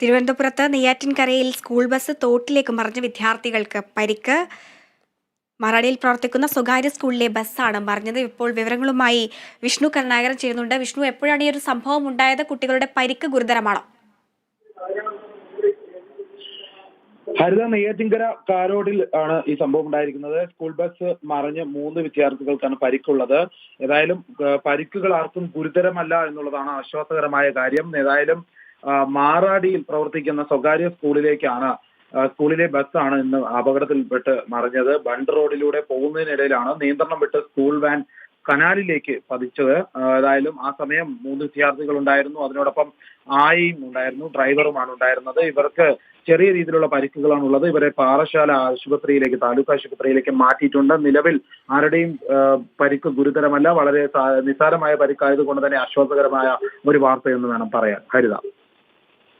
തിരുവനന്തപുരത്ത് നെയ്യാറ്റിൻകരയിൽ school bus തോട്ടിലേക്ക് മറിഞ്ഞ വിദ്യാർത്ഥികൾക്ക് പരിക്ക്. മറാടിയിൽ പ്രവർത്തിക്കുന്ന സ്വകാര്യ സ്കൂളിലെ ബസ്സാണ് മറിഞ്ഞത്. ഇപ്പോൾ വിവരങ്ങളുമായി വിഷ്ണു കരുണാകരൻ ചെയ്യുന്നുണ്ട് വിഷ്ണു എപ്പോഴാണ് ഈ ഒരു സംഭവം ഉണ്ടായത്? കുട്ടികളുടെ പരിക്ക് ഗുരുതരമാണോ? ഹരിത നെയ്യാറ്റിങ്കര കാരോടിൽ ആണ് ഈ സംഭവം ഉണ്ടായിരിക്കുന്നത്. സ്കൂൾ ബസ് മറിഞ്ഞ് മൂന്ന് വിദ്യാർത്ഥികൾക്കാണ് പരിക്കുള്ളത്. ഏതായാലും പരിക്കുകൾ ആർക്കും ഗുരുതരമല്ല എന്നുള്ളതാണ് ആശ്വാസകരമായ കാര്യം. ഏതായാലും മാറാടിയിൽ പ്രവർത്തിക്കുന്ന സ്വകാര്യ സ്കൂളിലേക്കാണ് സ്കൂളിലെ ബസ്സാണ് ഇന്ന് അപകടത്തിൽപ്പെട്ട് മറിഞ്ഞത്. ബണ്ട് റോഡിലൂടെ പോകുന്നതിനിടയിലാണ് നിയന്ത്രണം വിട്ട് സ്കൂൾ വാൻ കനാലിലേക്ക് പതിച്ചത്. ഏതായാലും ആ സമയം മൂന്ന് വിദ്യാർത്ഥികൾ ഉണ്ടായിരുന്നു അതിനോടൊപ്പം ആയിയും ഉണ്ടായിരുന്നു ഡ്രൈവറുമാണ് ഉണ്ടായിരുന്നത്. ഇവർക്ക് ചെറിയ രീതിയിലുള്ള പരിക്കുകളാണ് ഉള്ളത് ഇവരെ പാറശാല ആശുപത്രിയിലേക്ക് താലൂക്ക് ആശുപത്രിയിലേക്ക് മാറ്റിയിട്ടുണ്ട്. നിലവിൽ ആരുടെയും പരിക്ക് ഗുരുതരമല്ല. വളരെ നിസ്സാരമായ നിസ്സാരമായ പരിക്കായതുകൊണ്ട് തന്നെ ആശ്വാസകരമായ ഒരു വാർത്ത എന്ന് വേണം പറയാൻ. ഹരിത.